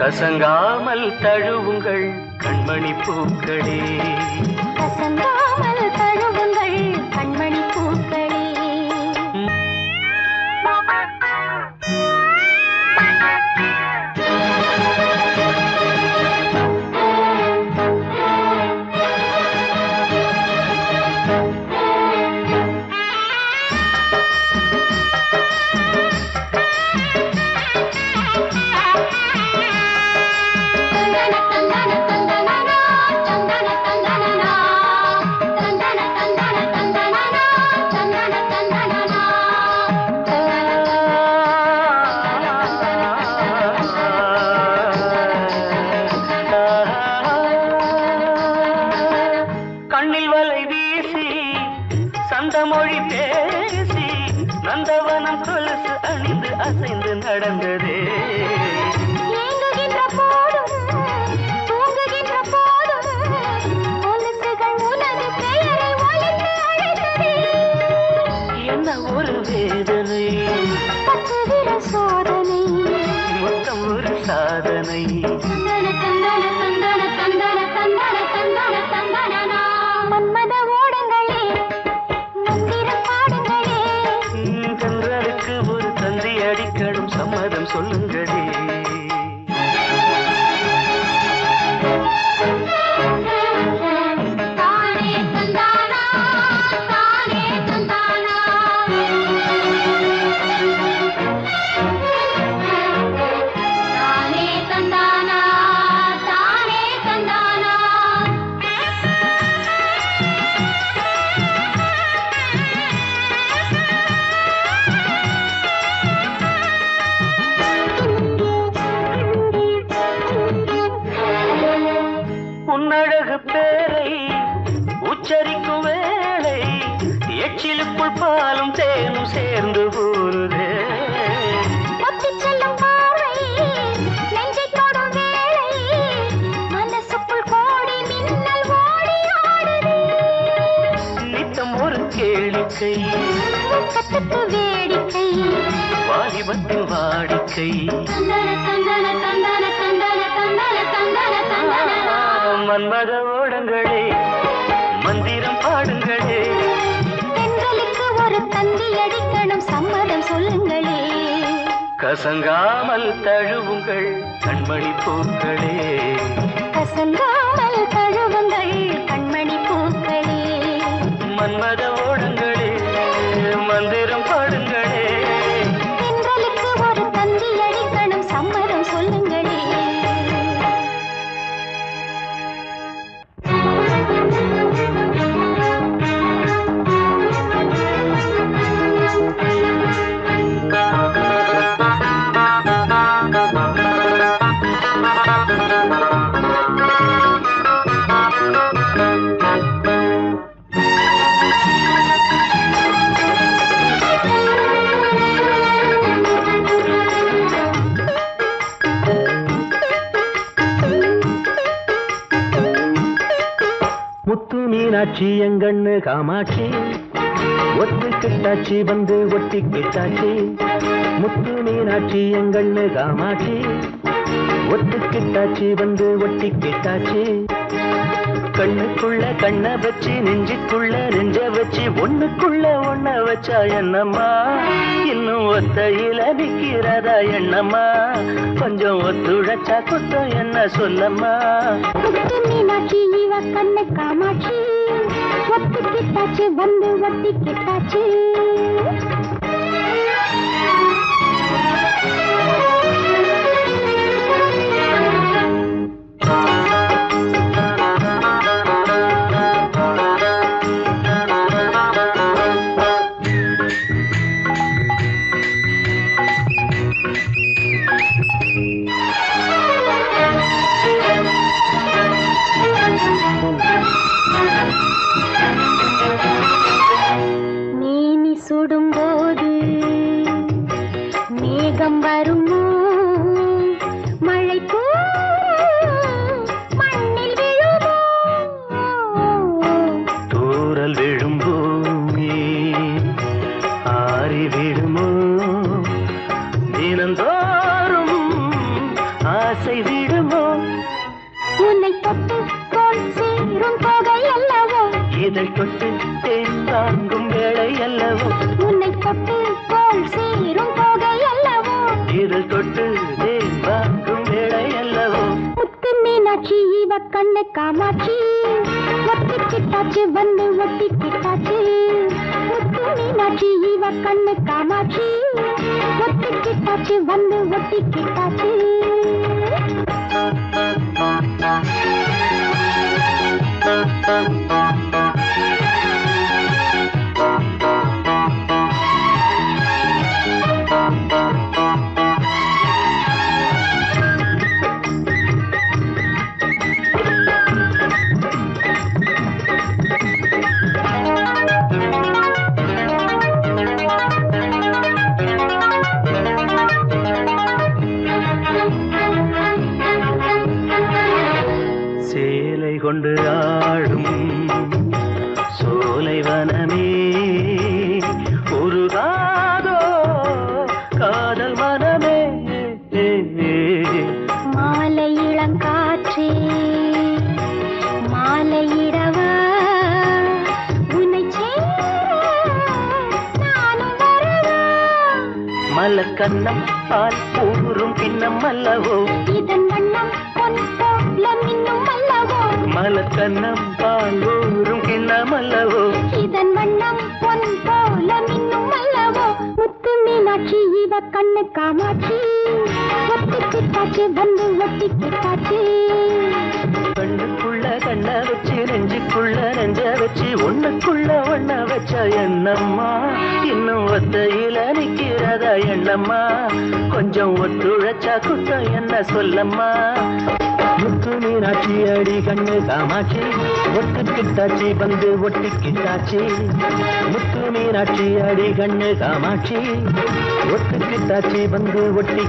கசங்காமல் தழுவுங்கள் கண்மணி பூக்களே. கசங்கா மின்னல் ஓடி ஆடுதே. நித்தம் ஒரு கேளிக்கை வேடிக்கை. வாலிபத்தின் வாடிக்கை. தந்தன அடிக்கணும் சம்மதம் சொல்லுங்களே. கசங்காமல் தழுவுங்கள் கண்மணி பூக்களே. கசங்காமல் தழுவுங்கள் கண்மணி பூக்களே. மன்மத மீனாட்சி எங்கண்ணு காமாட்சி. ஒத்து கிட்டாச்சி வந்து ஒட்டி கிட்டாச்சி. முத்து மீனாட்சி எங்கண்ணு காமாட்சி. ஒத்து கிட்டாச்சி வந்து ஒட்டி கிட்டாச்சி. கண்ணுக்குள்ள கண்ண வச்சு நெஞ்சுக்குள்ள நெஞ்ச வச்சு ஒண்ணுக்குள்ள ஒண்ண வச்சா என்னம்மா? இன்னும் ஒத்தையில நிக்கிறதா என்னம்மா? கொஞ்சம் ஒத்துழைச்சா குத்தம் என்ன சொல்லம்மா? மீனாட்சி இவ கண்ணு காமாட்சி. ஒத்து கிட்டாச்சு வந்து ஒத்தி கிட்டாச்சு மேனி தொட்டு தேன் வாங்கும் வேளை அல்லவோ உன்னை தொட்டு போல் சேரும் போகை அல்லவோ இதழ் தொட்டு தேன் வாங்கும் வேளை அல்லவோ முத்து மீனாட்சி இவ கண்ணு காமாட்சி. ஒட்டி கிட்டாச்சு வந்து ஒட்டி கிட்டாச்சு. முத்து மீனாட்சி இவ கண்ணு காமாட்சி. ஒட்டி கிட்டாச்சு வந்து ஒட்டி கிட்டாச்சு. சேலை மலர் கண்ணம் பால் ஊறும் பின்னம் அல்லவோ? இதன் வண்ணம் போல மலர் கண்ணம் அல்லவோ? இதன் வண்ணம் பொன் போல மின்னும் அல்லவோ? முத்து மீனாட்சி இவ கண்ணு காமாட்சி. ஒட்டி கிட்டாச்சு வந்து ஒட்டி கிட்டாச்சு கண்ணுக்குள்ள கண்ண வச்சு நெஞ்சுக்குள்ள நெஞ்ச வச்சு ஒண்ணுக்குள்ள ஒண்ண வச்ச எண்ணம்மா இன்னும் ஒத்தையில நிக்கிறதா எண்ணம்மா? கொஞ்சம் ஒத்துழைச்சா குத்தம் என்ன சொல்லம்மா? முத்து மீனாட்சி அடி கண்ணு காமாட்சி ஒட்டு கிட்டாச்சி வந்து ஒட்டி கிட்டாச்சி முத்து மீனாட்சி அடி கண்ணு காமாட்சி ஒட்டு கிட்டாச்சி வந்து ஒட்டி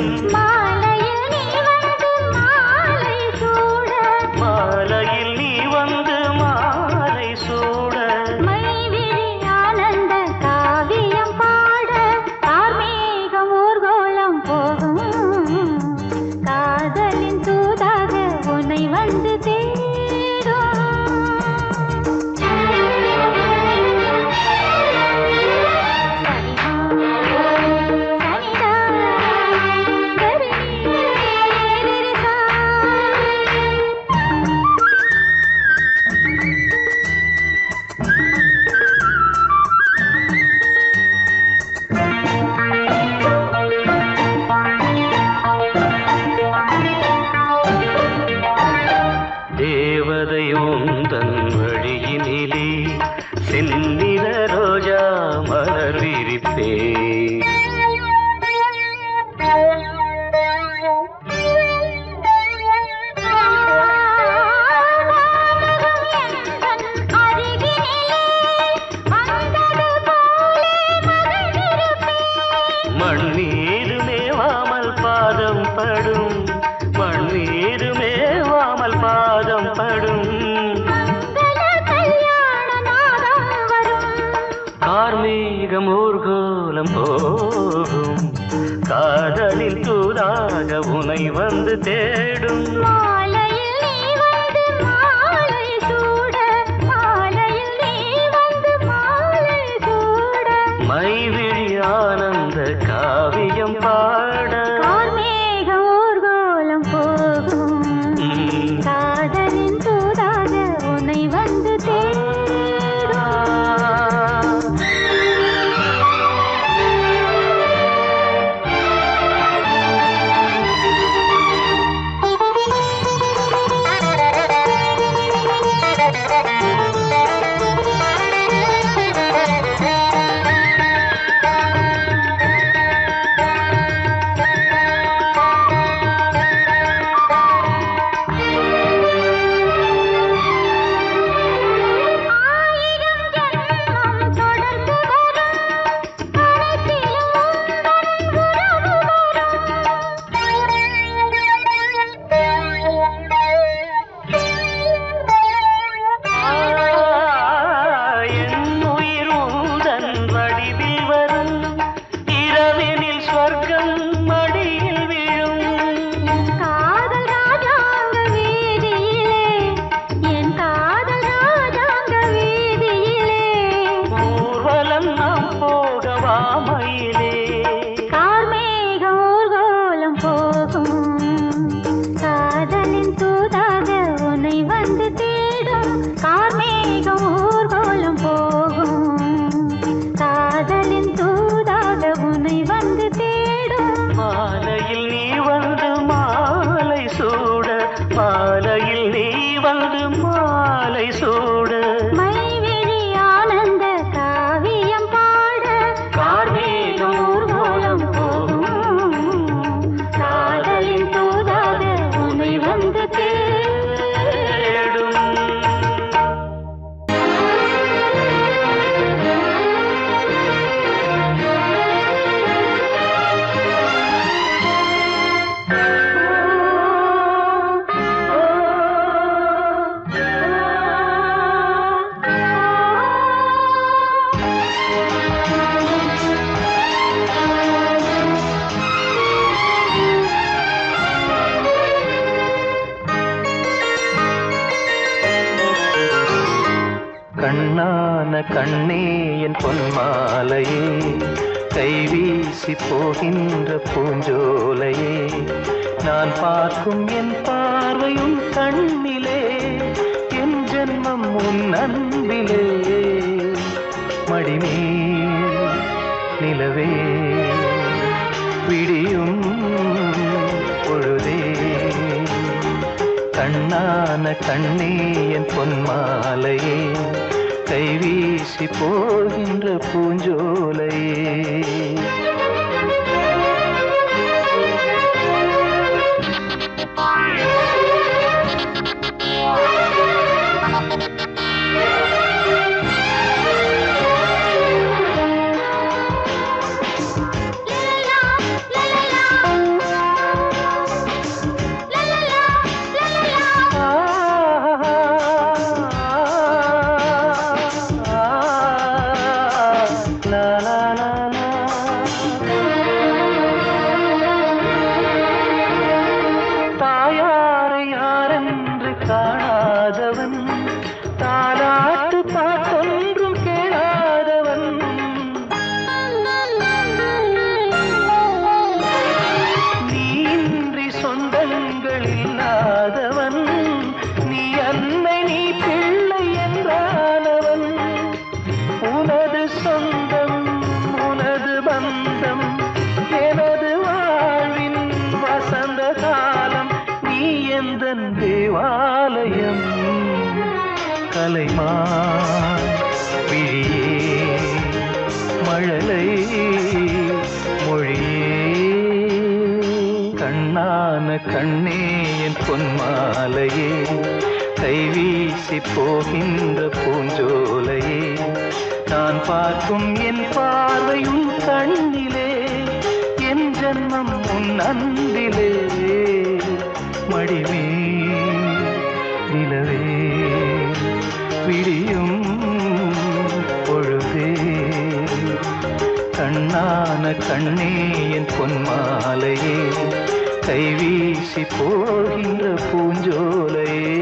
தேடும் ver. மேகம் ஊர்கோலம் போகும். காதலில் தூதாக உனை வந்து தேடும். மாலையில் நீ வந்து மாலை சோ நான் பார்க்கும் என் பார்வையும் கண்ணிலே என் ஜென்மம் உன் அன்பிலே. மடிமே நிலவே விடியும் பொழுதே. கண்ணான கண்ணே என் பொன்மாலையே கைவீசி போகின்ற பூஞ்சோலையே. கலைமா விழியே மழலை மொழியே கண்ணான கண்ணே என் பொன்மாலையே? கைவீசி போகின்ற பூஞ்சோலையே நான் பார்க்கும் என் பார்வையும் கண்ணிலே என் ஜன்மம் உன் அன்பிலே. மடிமே கண்ணே என் பொன்மாலையே. கைவீசி போகின்ற பூஞ்சோலையே.